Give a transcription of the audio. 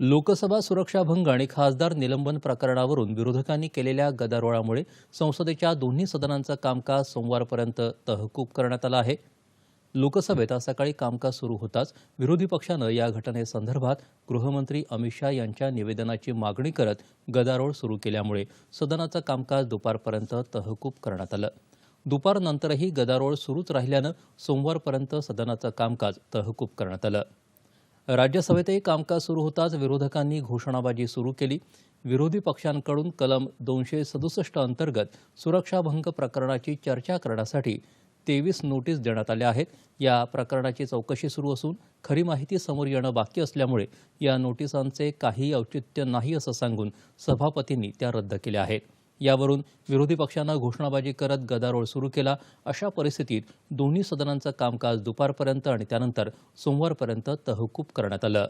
लोकसभा सुरक्षाभंग आणि खासदार निलंबन प्रकरणावरून विरोधकांनी केलेल्या गदारोळामुळे संसदेच्या दोन्ही सदनांचं कामकाज सोमवारपर्यंत तहकूब करण्यात आलं आहे. लोकसभेत आज सकाळी कामकाज सुरू होताच विरोधी पक्षानं या घटनेसंदर्भात गृहमंत्री अमित शाह यांच्या निवेदनाची मागणी करत गदारोळ सुरू केल्यामुळे सदनाचं कामकाज दुपारपर्यंत तहकूब करण्यात आलं. दुपारनंतरही गदारोळ सुरूच राहिल्यानं सोमवारपर्यंत सदनाचं कामकाज तहकूब करण्यात आलं. राज्यसभेतही कामकाज सुरू होताच विरोधकांनी घोषणाबाजी सुरू केली. विरोधी पक्षांकडून कलम दोनशे सदुसष्ट अंतर्गत सुरक्षाभंग प्रकरणाची चर्चा करण्यासाठी तेवीस नोटीस देण्यात आल्या आहेत. या प्रकरणाची चौकशी सुरू असून खरी माहिती समोर येणं बाकी असल्यामुळे या नोटिसांचे काही औचित्य नाही असं सांगून सभापतींनी त्या रद्द केल्या आहेत. यावरून विरोधी पक्षानं घोषणाबाजी करत गदारोळ सुरू केला. अशा परिस्थितीत दोन्ही सदनांचं कामकाज दुपारपर्यंत आणि त्यानंतर सोमवारपर्यंत तहकूब करण्यात आलं.